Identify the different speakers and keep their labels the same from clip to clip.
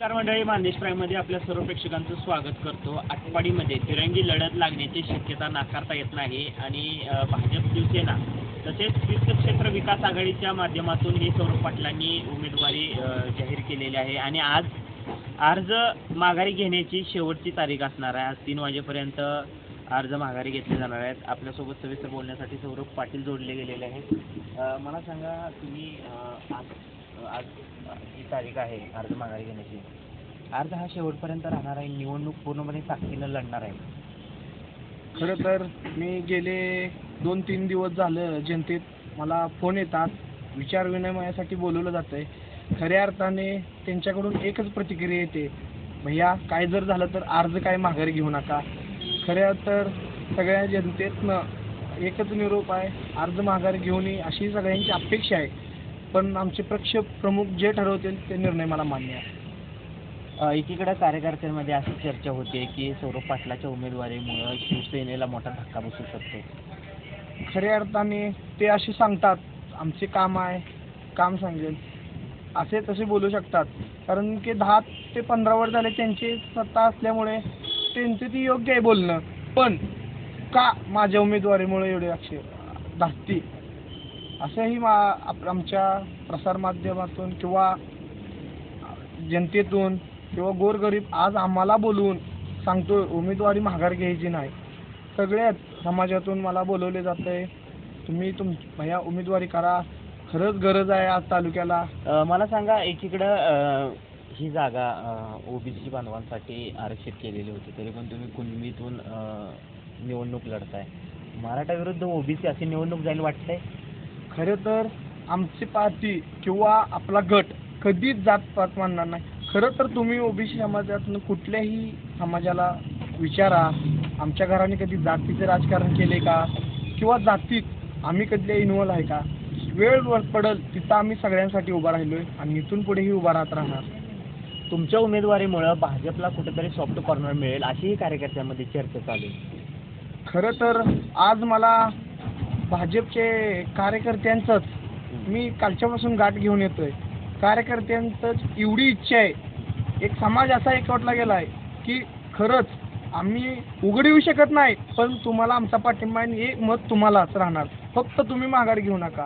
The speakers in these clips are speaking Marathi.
Speaker 1: नमस्कार मंडळी मानदेश प्राईममध्ये आपल्या सर्व प्रेक्षकांचं स्वागत करतो. आटपाडीमध्ये तिरंगी लढत लागण्याची शक्यता नाकारता येत नाही आणि भाजप शिवसेना तसेच तीर्थक्षेत्र विकास आघाडीच्या माध्यमातून हे सौरभ पाटलांनी उमेदवारी जाहीर केलेली आहे. आणि आज अर्ज माघारी घेण्याची शेवटची तारीख असणार आहे. आज तीन वाजेपर्यंत अर्ज माघारी घेतले जाणार आहेत. आपल्यासोबत सविस्तर बोलण्यासाठी सौरभ पाटील जोडले गेलेले आहेत. मला सांगा तुम्ही आज आज ही तारीख आहे? अर्ज माघारी घेण्याची. अर्ज हा शेवटपर्यंत राहणार आहे. निवडणूक पूर्णपणे ताकदीनं लढणार आहे.
Speaker 2: खरं तर मी गेले दोन तीन दिवस झालं जनतेत. मला फोन येतात. विचार विनिमयासाठी बोलवलं जातं आहे खऱ्या अर्थाने त्यांच्याकडून एकच प्रतिक्रिया येते. भैया काय जर झालं तर अर्ज काय माघारी घेऊ नका. खऱ्या तर सगळ्या जनतेतनं एकच निरोप आहे. अर्ज माघार घेऊन ये अशी सगळ्यांची अपेक्षा आहे. पण आमचे पक्ष प्रमुख जे ठरवतील ते निर्णय मला मान्य आहे.
Speaker 1: अ, एकीकडे कार्यकर्त्यांमध्ये अशी चर्चा होते की सौरभ पाटलाच्या उमेदवारीमुळं शिवसेनेला मोठा धक्का बसू शकतो.
Speaker 2: खऱ्या अर्थाने ते असे सांगतात आमचे काम आहे काम सांगेल. असे तसे बोलू शकतात. कारण की दहा ते पंधरा वर्ष झाले त्यांची सत्ता असल्यामुळे त्यांचे ती योग्य आहे बोलणं. पण का माझ्या उमेदवारीमुळे एवढे अक्षे धास्ती असंही मा आप आमच्या प्रसारमाध्यमातून किंवा जनतेतून किंवा गोरगरीब आज आम्हाला बोलवून सांगतो उमेदवारी माघार घ्यायची नाही. सगळ्याच समाजातून मला बोलवले जात आहे तुम्ही तुम भैया उमेदवारी करा खरंच गरज आहे आज तालुक्याला.
Speaker 1: मला सांगा एकीकडं ही जागा ओबीसी बांधवांसाठी आरक्षित केलेली होती तरी पण तुम्ही कुणबीतून निवडणूक लढताय. मराठा विरुद्ध ओबीसी अशी निवडणूक जाईल वाटतंय?
Speaker 2: खरं तर आमची पार्टी किंवा आपला गट कधीच जात पात मानणार नाही. खरं तर तुम्ही ओबीसी समाजातनं कुठल्याही समाजाला विचारा आमच्या घराने कधी जातीचे राजकारण केले का? किंवा जातीत आम्ही कधी इन्वॉल्व आहे का? वेळ वर पडल तिथं आम्ही सगळ्यांसाठी उभा राहिलोय आणि इथून पुढेही उभा राहत राहणार.
Speaker 1: तुमच्या उमेदवारीमुळं भाजपला कुठेतरी सॉफ्ट कॉर्नर मिळेल अशीही कार्यकर्त्यांमध्ये चर्चा चालू आहे.
Speaker 2: खरं तर आज मला भाजपचे कार्यकर्त्यांचंच मी कालच्यापासून गाठ घेऊन येतोय. कार्यकर्त्यांचंच एवढी इच्छा आहे. एक समाज असा एकवटला गेला आहे की खरंच आम्ही उघड येऊ शकत नाही पण तुम्हाला आमचा पाठिंबा आहे आणि हे मत तुम्हालाच राहणार. फक्त तुम्ही माघार घेऊ नका.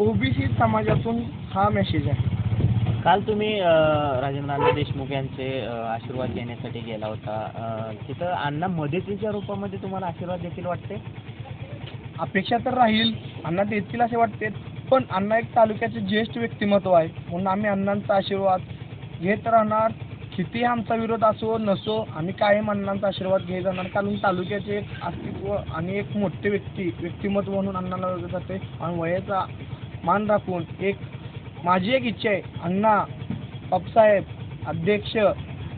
Speaker 2: ओबीसी समाजातून हा मेसेज आहे.
Speaker 1: काल तुम्ही अ, राजेंद्र देशमुख यांचे आशीर्वाद घेण्यासाठी गेला होता. तिथं अण्णा मदतीच्या रूपामध्ये तुम्हाला आशीर्वाद देखील वाटते
Speaker 2: अपेक्षा तर राहील. अण्णा देतील असे वाटते. पण अण्णा एक तालुक्याचे ज्येष्ठ व्यक्तिमत्व आहे. म्हणून आम्ही अण्णांचा आशीर्वाद घेत राहणार. किती आमचा विरोध असो नसो आम्ही कायम अण्णांचा आशीर्वाद घेत जाणार कारण तालुक्याचे एक अस्तित्व आणि एक मोठे व्यक्ती व्यक्तिमत्व म्हणून अण्णाला ओळखले जाते. आणि वयाचा मान राखून एक माझी एक इच्छा आहे. अण्णा पपसाहेब अध्यक्ष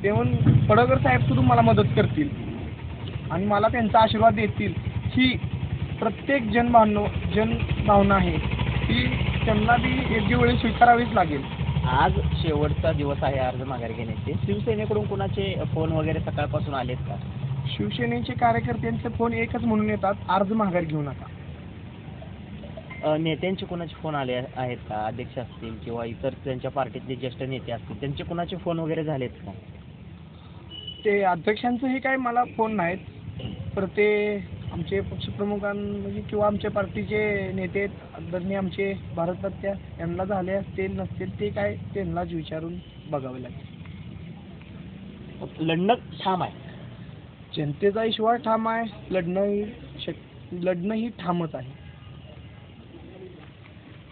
Speaker 2: देऊन पडगर साहेब सुद्धा मला मदत करतील. आणि मला त्यांचा आशीर्वाद देतील. ही प्रत्येक जनभावना जनभावना आहे ती त्यांना ती योग्य वेळी स्वीकारावीच लागेल.
Speaker 1: आज शेवटचा दिवस आहे अर्ज माघारी घेण्याचे. शिवसेनेकडून कुणाचे फोन वगैरे सकाळपासून आलेत का?
Speaker 2: शिवसेनेचे कार्यकर्त्यांचे फोन एकच म्हणून येतात अर्ज माघार घेऊ नका.
Speaker 1: अ, नेत्यांचे कुणाचे फोन आले आहेत का? अध्यक्ष असतील किंवा इतर त्यांच्या पार्टीतले ज्येष्ठ नेते असतील त्यांचे कुणाचे फोन वगैरे झालेत का?
Speaker 2: ते अध्यक्षांचंही काय मला फोन नाहीत तर ते आमचे पक्षप्रमुखां म्हणजे किंवा आमच्या पार्टीचे नेते आहेत, आदरणीय आमचे भारतरत्या यांना झाले असतील नसतील ते काय त्यांनाच विचारून बघावे लागेल.
Speaker 1: लढणं ठाम आहे.
Speaker 2: जनतेचा विश्वास ठाम आहे लढणंही शक लढणंही ठामच आहे.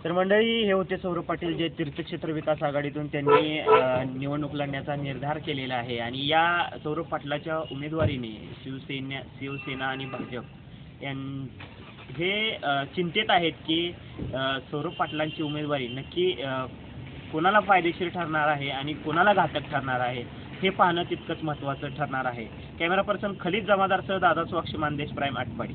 Speaker 1: तर मंडळी हे होते सौरभ पाटील जे तीर्थक्षेत्र विकास आघाडीतून त्यांनी निवडणूक लढण्याचा निर्धार केलेला आहे. आणि या सौरभ पाटलाच्या उमेदवारीने शिवसेना शिवसेना आणि भाजप यां हे चिंतेत आहेत की सौरभ पाटलांची उमेदवारी नक्की कोणाला फायदेशीर ठरणार आहे आणि कोणाला घातक ठरणार आहे हे पाहणं तितकंच महत्त्वाचं ठरणार आहे. कॅमेरा पर्सन खलीद जमादारसह दादा स्वाक्ष मानदेश प्राईम आटपाडी